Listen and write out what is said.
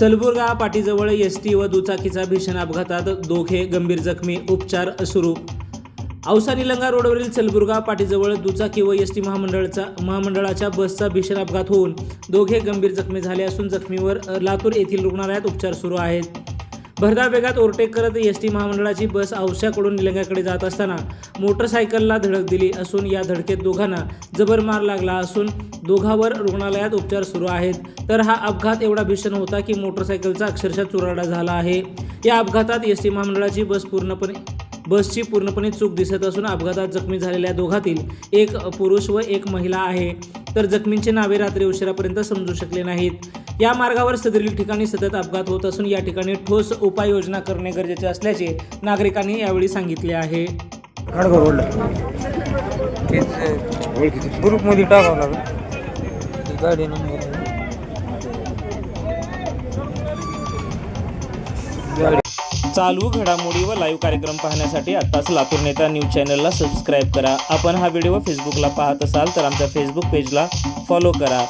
चलबुर्गा पाटीजवळ S T व दुचाकीचा भीषण अपघातात दोघे गंभीर जखमी. उपचार सुरू. औसा निलंगा रोडवरील चलबुर्गा पाटीजवळ दुचाकी व एस टी महामंडळाचा महामंडळाच्या बसचा भीषण अपघात होऊन दोघे गंभीर जखमी झाले असून जखमीवर लातूर येथील रुग्णालयात उपचार सुरू आहेत. भरधाव वेगात ओव्हरटेक करत एस टी महामंडळाची बस औशाकडून निलंग्याकडे जात असताना मोटरसायकलला धडक दिली असून या धडकेत दोघांना जबर मार लागला असून दोघांवर रुग्णालयात उपचार सुरू आहेत. तर हा अपघात एवढा भीषण होता की मोटरसायकलचा अक्षरशः चुराडा झाला आहे. या अपघातात एस टी महामंडळाची बस पूर्णपणे बसची पूर्णपणे चूक दिसत असून अपघातात जखमी झालेल्या दोघातील एक पुरुष व एक महिला आहे. तर जखमींची नावे रात्री उशिरापर्यंत समजू शकले नाहीत. या मार्गावर सदरील ठिकाणी सतत अपघात होत असून या ठिकाणी ठोस उपाययोजना करणे गरजेचे असल्याचे नागरिकांनी यावेळी सांगितले आहे. ग्रुपमध्ये टाकावं लागेल. गाडी नंबर. गाडी. चालू घडामोडी व लाईव्ह कार्यक्रम पाहण्यासाठी आत्ताच लातूर नेता न्यूज चॅनलला सबस्क्राईब करा. आपण हा व्हिडिओ फेसबुकला पाहत असाल तर आमच्या फेसबुक पेजला फॉलो करा.